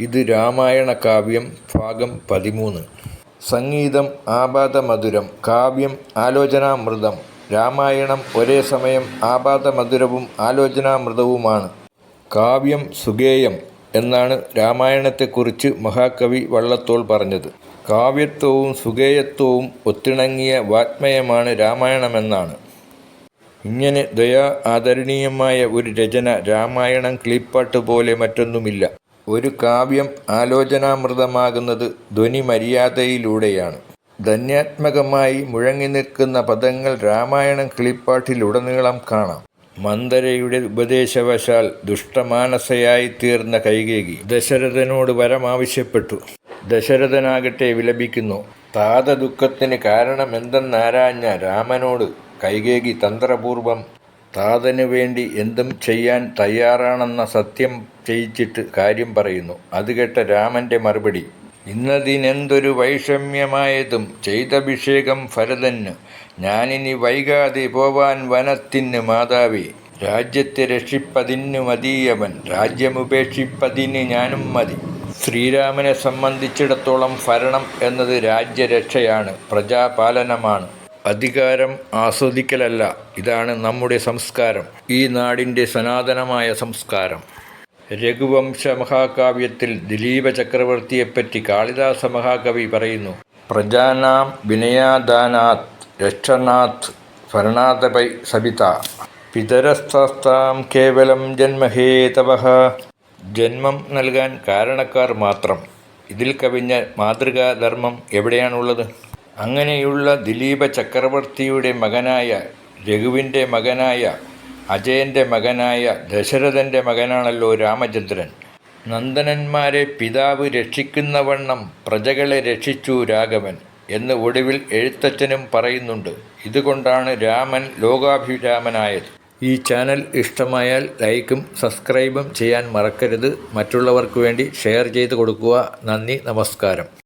ഇത് രാമായണ കാവ്യം ഭാഗം പതിമൂന്ന്. സംഗീതം ആപാദമധുരം കാവ്യം ആലോചനാമൃതം. രാമായണം ഒരേ സമയം ആപാദമധുരവും ആലോചനാമൃതവുമാണ്. കാവ്യം സുഗേയം എന്നാണ് രാമായണത്തെക്കുറിച്ച് മഹാകവി വള്ളത്തോൾ പറഞ്ഞത്. കാവ്യത്വവും സുഗേയത്വവും ഒത്തിണങ്ങിയ വാത്മയമാണ് രാമായണമെന്നാണ്. ഇങ്ങനെ ദയാ ആദരണീയമായ ഒരു രചന രാമായണം ക്ലിപ്പാട്ട് പോലെ മറ്റൊന്നുമില്ല. ഒരു കാവ്യം ആലോചനാമൃതമാകുന്നത് ധ്വനിമര്യാദയിലൂടെയാണ്. ധന്യാത്മകമായി മുഴങ്ങി നിൽക്കുന്ന പദങ്ങൾ രാമായണം കിളിപ്പാട്ടിലുടനീളം കാണാം. മന്ദരയുടെ ഉപദേശവശാൽ ദുഷ്ടമാനസയായി തീർന്ന കൈകേകി ദശരഥനോട് വരം ആവശ്യപ്പെട്ടു ദശരഥനാകട്ടെ വിലപിക്കുന്നു. താത ദുഃഖത്തിന് കാരണമെന്തെന്നാരാഞ്ഞ രാമനോട് കൈകേകി തന്ത്രപൂർവം താതനു വേണ്ടി എന്തും ചെയ്യാൻ തയ്യാറാണെന്ന സത്യം ചെയ്യിച്ചിട്ട് കാര്യം പറയുന്നു. അത് കേട്ട രാമന്റെ മറുപടി ഇന്നതിനെന്തൊരു വൈഷമ്യമായതും ചെയ്തഭിഷേകം ഭരതന് ഞാനിനി വൈകാതെ പോവാൻ വനത്തിന് മാതാവേ. രാജ്യത്തെ രക്ഷിപ്പതിനു മതിയവൻ. രാജ്യമുപേക്ഷിപ്പതിന് ഞാനും മതി. ശ്രീരാമനെ സംബന്ധിച്ചിടത്തോളം ഭരണം എന്നത് രാജ്യരക്ഷയാണ് പ്രജാപാലനമാണ്. അധികാരം ആസ്വദിക്കലല്ല. ഇതാണ് നമ്മുടെ സംസ്കാരം. ഈ നാടിന്റെ സനാതനമായ സംസ്കാരം. രഘുവംശ മഹാകാവ്യത്തിൽ ദിലീപ ചക്രവർത്തിയെപ്പറ്റി കാളിദാസ മഹാകവി പറയുന്നു പ്രജാനാം വിനയാദാനാത് രക്ഷണാത് ഭരണാതപൈ സവിത. പിതരസ്ഥാം കേവലം ജന്മഹേതവ ജന്മം നൽകാൻ കാരണക്കാർ മാത്രം. ഇതിൽ കവിഞ്ഞ മാതൃകാധർമ്മം എവിടെയാണുള്ളത്? അങ്ങനെയുള്ള ദിലീപ ചക്രവർത്തിയുടെ മകനായ രഘുവിന്റെ മകനായ അജയന്റെ മകനായ ദശരഥന്റെ മകനാണല്ലോ രാമചന്ദ്രൻ. നന്ദനന്മാരെ പിതാവ് രക്ഷിക്കുന്നവണ്ണം പ്രജകളെ രക്ഷിച്ചു രാഘവൻ എന്ന് ഒടുവിൽ എഴുത്തച്ഛനും പറയുന്നുണ്ട്. ഇതുകൊണ്ടാണ് രാമൻ ലോകാഭിരാമനായത്. ഈ ചാനൽ ഇഷ്ടമായാൽ ലൈക്കും സബ്സ്ക്രൈബും ചെയ്യാൻ മറക്കരുത്. മറ്റുള്ളവർക്ക് വേണ്ടി ഷെയർ ചെയ്ത് കൊടുക്കുക. നന്ദി നമസ്കാരം.